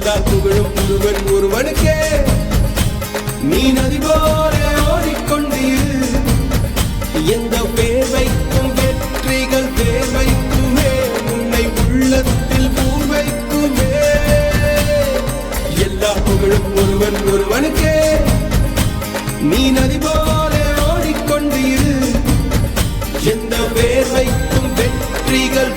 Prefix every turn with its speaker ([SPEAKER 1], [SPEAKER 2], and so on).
[SPEAKER 1] நினைத்தால் புகழும் முருகன் ஒருவனுக்கே. நீ நதி போல ஓடிக்கொண்டீர். எந்த வேர்வைக்கும் வெற்றிகள் வேர்வைக்குமே உன்னை உள்ளத்தில் பூர்வைக்குமே. எல்லா புகழும் ஒருவன் ஒருவனுக்கே. நீ நதி போல ஓடிக்கொண்டீர். எந்த வேர்வைக்கும் வெற்றிகள்